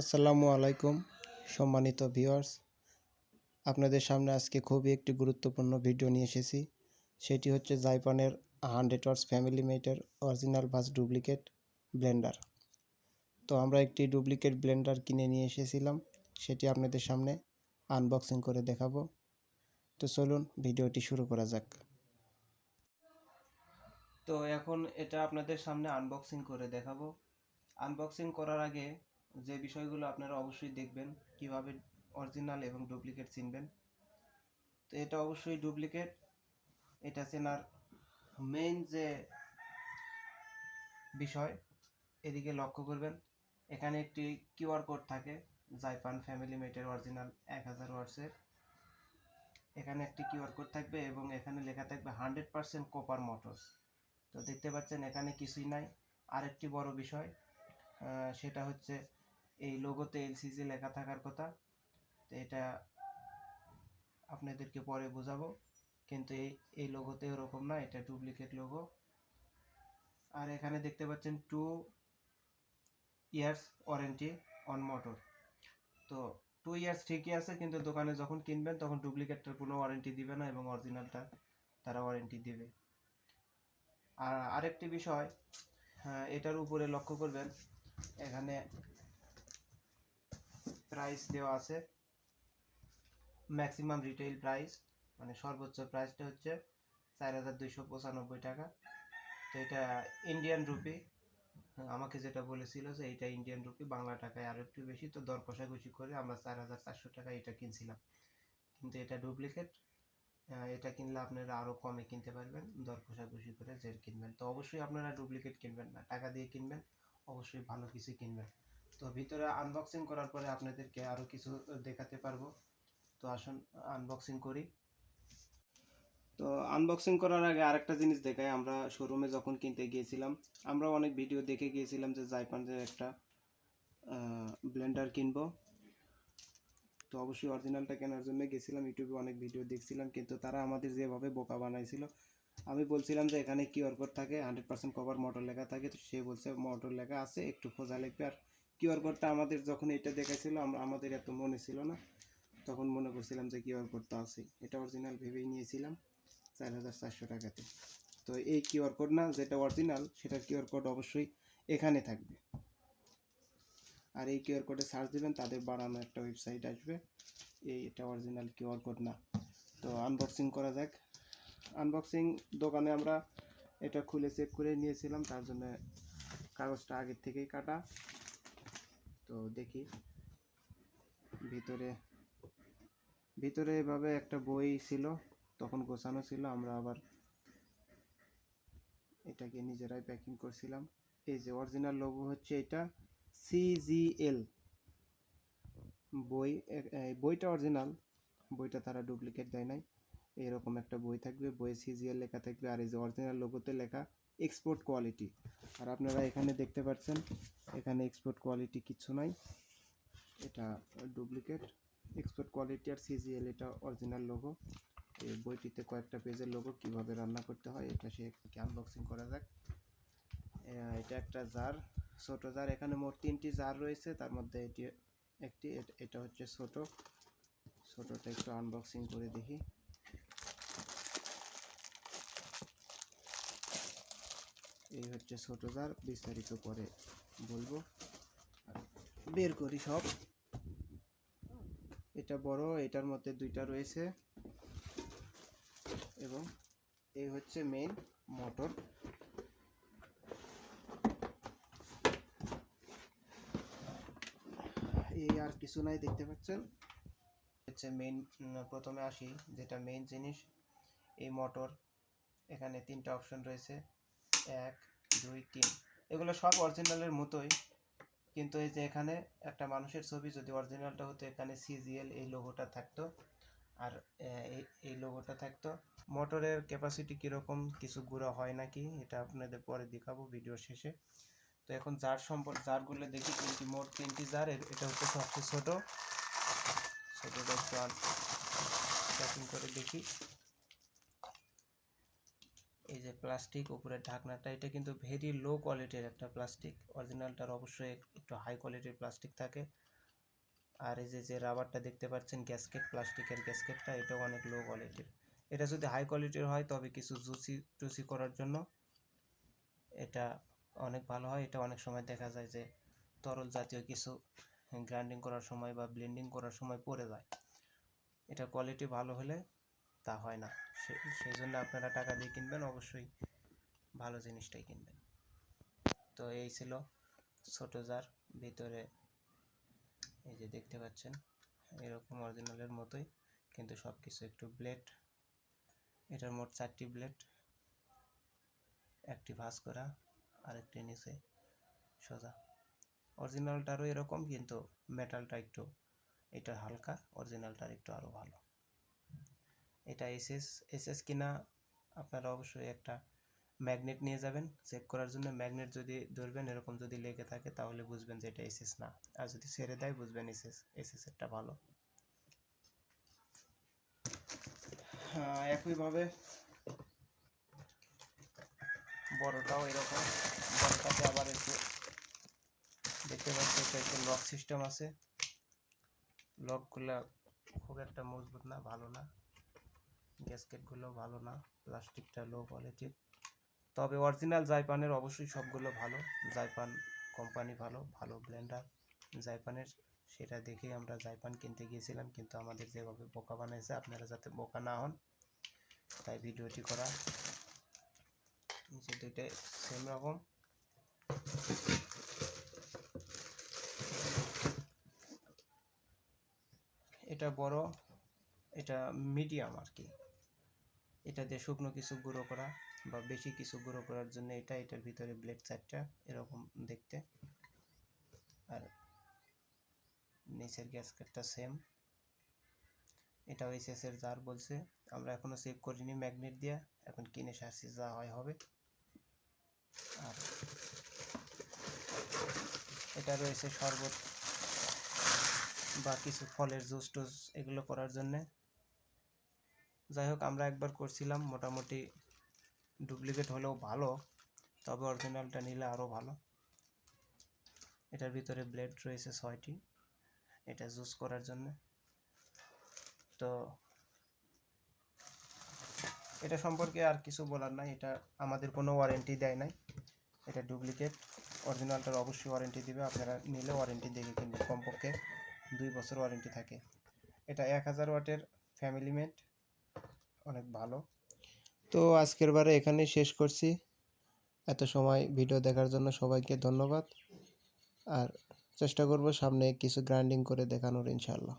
আসসালামু আলাইকুম, সম্মানিত ভিউয়ার্স। আপনাদের সামনে আজকে খুবই একটি গুরুত্বপূর্ণ ভিডিও নিয়ে এসেছি। সেটি হচ্ছে জাইপানের হান্ড্রেড ওয়ার্স ফ্যামিলি মেটের অরিজিনাল ভাস ডুপ্লিকেট ব্লেন্ডার। তো আমরা একটি ডুপ্লিকেট ব্লেন্ডার কিনে নিয়ে এসেছিলাম। সেটি আপনাদের সামনে আনবক্সিং করে দেখাবো। তো চলুন ভিডিওটি শুরু করা যাক। তো এখন এটা আপনাদের সামনে আনবক্সিং করে দেখাবো। আনবক্সিং করার আগে যে বিষয়গুলো আপনারা অবশ্যই দেখবেন, কীভাবে অরিজিনাল এবং ডুপ্লিকেট চিনবেন। তো এটা অবশ্যই ডুপ্লিকেট এটা চেনার মেইন যে বিষয়, এদিকে লক্ষ্য করবেন, এখানে একটি কিউআর কোড থাকে জাইপান ফ্যামিলি মেটের অরিজিনাল এক হাজার ওয়ার্ডসের এখানে একটি কিউআর কোড থাকবে এবং এখানে লেখা থাকবে হান্ড্রেড পার্সেন্ট কোপার মোটরস তো দেখতে পাচ্ছেন এখানে কিছুই নাই। আরেকটি বড় বিষয় সেটা হচ্ছে এই লোগোতে এলসিসি লেখা থাকার কথা। তো এটা আপনাদেরকে পরে বোঝাবো। কিন্তু এই এই লোগোতে ওরকম না এটা ডুপ্লিকেট লোগো আর এখানে দেখতে পাচ্ছেন two years warranty on motor তো টু ইয়ার্স ঠিকই আছে কিন্তু দোকানে যখন কিনবেন তখন ডুপ্লিকেটটার কোনো ওয়ারেন্টি দিবে না এবং অরিজিনালটা তারা ওয়ারেন্টি দিবে। আর আরেকটি বিষয় হ্যাঁ, এটার উপরে লক্ষ্য করবেন এখানে প্রাইস দেওয়া আছে। ম্যাক্সিমাম রিটেইল প্রাইস মানে সর্বোচ্চ প্রাইসটা হচ্ছে চার হাজার দুইশো পঁচানব্বই টাকা। তো এটা ইন্ডিয়ান রুপি আমাকে যেটা বলেছিল যে এটা ইন্ডিয়ান রুপি বাংলা টাকায় আরও একটু বেশি, তো দর কষাকষি করে আমরা চার হাজার চারশো টাকা এটা কিনছিলাম। কিন্তু এটা ডুপ্লিকেট এটা কিনলে আপনারা আরও কমে কিনতে পারবেন, দর কষাকষি করে যে কিনবেন। তো অবশ্যই আপনারা ডুপ্লিকেট কিনবেন না, টাকা দিয়ে কিনবেন, অবশ্যই ভালো কিছু কিনবেন। তো ভিতরে আনবক্সিং করার পরে আপনাদেরকে আরও কিছু দেখাতে পারব। তো আসুন আনবক্সিং করি। তো আনবক্সিং করার আগে আরেকটা জিনিস দেখাই। আমরা শোরুমে যখন কিনতে গিয়েছিলাম, আমরা অনেক ভিডিও দেখে গিয়েছিলাম যে জাইপানের একটা ব্লেন্ডার কিনবো। তো অবশ্যই অরিজিনালটা কেনার জন্য গেছিলাম, ইউটিউবে অনেক ভিডিও দেখছিলাম, কিন্তু তারা আমাদের যেভাবে বোকা বানাইছিল, আমি বলছিলাম যে এখানে কিউআর কোড থাকে হান্ড্রেড পার্সেন্ট কভার মোটর লেখা থাকে, তো সে বলছে মোটর লেখা আছে, একটু খোঁজা লিখবে আর কিউআর কোডটা আমাদের যখন এটা দেখাইছিল, আমরা আমাদের এত মনে ছিল না। তখন মনে করছিলাম যে কিউআর কোডটা আছে। এটা অরিজিনাল ভেবেই নিয়েছিলাম চার হাজার চারশো টাকাতে। তো এই কিউআর কোড না, যেটা অরিজিনাল সেটার কিউআর কোড অবশ্যই এখানে থাকবে। আর এই কিউআর কোডে সার্চ দিবেন, তাদের বানানো একটা ওয়েবসাইট আসবে। এই এটা অরিজিনাল কিউআর কোড না। তো আনবক্সিং করা যাক। আনবক্সিং দোকানে আমরা এটা খুলে চেক করে নিয়েছিলাম, তার জন্য কাগজটা আগের থেকেই কাটা। তো দেখি। ভিতরে ভিতরে এভাবে একটা বই ছিল, তখন গোছানো ছিল, আমরা আবার এটাকে নিজেরাই প্যাকিং করছিলাম। এই যে অরিজিনাল লোগো হচ্ছে এটা সিজিএল বই বইটা অরিজিনাল বইটা তারা ডুপ্লিকেট দেয় নাই। এরকম একটা বই থাকবে, বইয়ে সিজিএল লেখা থাকবে, আর এই যে অরিজিনাল লোগোতে লেখা এক্সপোর্ট কোয়ালিটি আর আপনারা এখানে দেখতে পাচ্ছেন, এখানে এক্সপোর্ট কোয়ালিটি কিছু নাই। এটা ডুপ্লিকেট এক্সপোর্ট কোয়ালিটি আর সিজিএল এটা অরিজিনাল লোগো এই বইটিতে কয়েকটা পেজের লোগো কীভাবে রান্না করতে হয়, এটা সে আনবক্সিং করা যাক। এটা একটা জার ছোট জার এখানে মোট তিনটি জার রয়েছে। তার মধ্যে এটি একটি, এটা হচ্ছে ছোট। ছোটটা একটু আনবক্সিং করে দেখি। এই হচ্ছে ছোট জার, বিস্তারিত পরে বলব। বের করি সব। এটা বড়, এটার মধ্যে দুইটা রয়েছে। এবং এই হচ্ছে মেইন মোটর এই আর কিছু নাই, দেখতে পাচ্ছেন? হচ্ছে মেইন প্রথমে আসি, যেটা মেইন জিনিস। এই মোটর এখানে তিনটা অপশন রয়েছে। এক, দুই, তিন। এগুলো সব অরিজিনালের মতোই। কিন্তু এই যে এখানে একটা মানুষের ছবি, যদি অরিজিনালটা হতো, এখানে সিজিএল এই লোগোটা থাকতো। আর এই লোগোটা থাকতো। মোটরের ক্যাপাসিটি কীরকম, কিছু গুঁড়ো হয় নাকি, এটা আপনাদের পরে দেখাবো ভিডিও শেষে। তো এখন জার সম্পর্ক জারগুলো দেখি, তিনটি, মোট তিনটি জার এটা হচ্ছে সবচেয়ে ছোটো। ছোটটা একটু প্যাকিং করে দেখি। এই যে প্লাস্টিক উপরের ঢাকনাটা, এটা কিন্তু ভেরি লো কোয়ালিটির একটা প্লাস্টিক। অরিজিনালটার অবশ্যই এক- একটু হাই কোয়ালিটির প্লাস্টিক থাকে। আর এই যে যে রাবারটা দেখতে পাচ্ছেন গ্যাসকেট প্লাস্টিকের গ্যাসকেটটা এটাও অনেক লো কোয়ালিটির এটা যদি হাই কোয়ালিটির হয়, তবে কিছু জুসি টুসি করার জন্য এটা অনেক ভালো হয়। এটা অনেক সময় দেখা যায় যে, তরল জাতীয় কিছু গ্রাইন্ডিং করার সময় বা ব্লেন্ডিং করার সময় পড়ে যায়। এটা কোয়ালিটি ভালো হলে তা হয় না। সেই জন্য আপনারা টাকা দিয়ে কিনবেন, অবশ্যই ভালো জিনিসটাই কিনবেন। তো এই ছিল ছোট জার, ভিতরে এই যে দেখতে পাচ্ছেন, এরকম অরিজিনালের মতোই, কিন্তু সব কিছু একটু ব্লেড এটার মোট চারটি ব্লেড একটি ভাঁজ করা, আরেকটি নিচে সোজা। অরিজিনালটারও এরকম, কিন্তু মেটালটা একটু, এটা হালকা অরিজিনালটার একটু আরও ভালো। এটা এসএস এসএস কিনা আপনারা অবশ্যই একটা ম্যাগনেট নিয়ে যাবেন চেক করার জন্য ম্যাগনেট যদি ধরবেন এরকম যদি লেগে থাকে তাহলে বুঝবেন যে এটা এসএস না। আর যদি ছেড়ে দেয় বুঝবেন এসএস এসএস এরটা ভালো। হ্যাঁ, একইভাবে বড়টাও এরকম। বড়টাতে আবার একটু দেখতে পাচ্ছি এটা একটু লক সিস্টেম আছে। লকগুলা খুব একটা মজবুত না ভালো না। গ্যাসকেটগুলো ভালো না প্লাস্টিকটা লো কোয়ালিটির তবে অরিজিনাল জাইপানের অবশ্যই সবগুলো ভালো। জাইপান কোম্পানি ভালো ভালো ব্লেন্ডার জাইপানের সেটা দেখেই আমরা জাইপান কিনতে গিয়েছিলাম, কিন্তু আমাদের যেভাবে বোকা বানাইছে, আপনারা যাতে বোকা না হন, তাই ভিডিওটি করা। দুইটাই সেম রকম। এটা বড়, এটা মিডিয়াম আর কি। এটা দিয়ে শুকনো কিছু গুঁড়ো করা বা বেশি কিছু গুঁড়ো করার জন্য এটা, এটার ভিতরে ব্লেড চারটা এরকম দেখতে। আর নিচের গ্যাসকেটটা সেম এটা এর জার বলছে। আমরা এখনও চেক করিনি ম্যাগনেট দিয়ে। এখন কিনে সারছি, যা হয় হবে। আর এটা রয়েছে শরবত বা কিছু ফলের জুস টুস এগুলো করার জন্যে। যাই হোক, আমরা একবার করছিলাম। মোটামুটি ডুপ্লিকেট হলেও ভালো, তবে অরিজিনালটা নিলে আরও ভালো। এটার ভিতরে ব্লেড রয়েছে ছয়টি, এটা জুস করার জন্য। তো এটা সম্পর্কে আর কিছু বলার নাই, এটা আমাদের কোনো ওয়ারেন্টি দেয় নাই। এটা ডুপ্লিকেট অরিজিনালটার অবশ্যই ওয়ারেন্টি দিবে, আপনারা নিলে ওয়ারেন্টি দেখে কিনবেন। কমপক্ষে দুই বছর ওয়ারেন্টি থাকে। এটা এক হাজার ওয়াটের ফ্যামিলি মেড অনেক ভালো। তো আজকের বারে এখানেই শেষ করছি। এত সময় ভিডিও দেখার জন্য সবাইকে ধন্যবাদ। আর চেষ্টা করব সামনে কিছু গ্রাইন্ডিং করে দেখানোর, ইনশাআল্লাহ।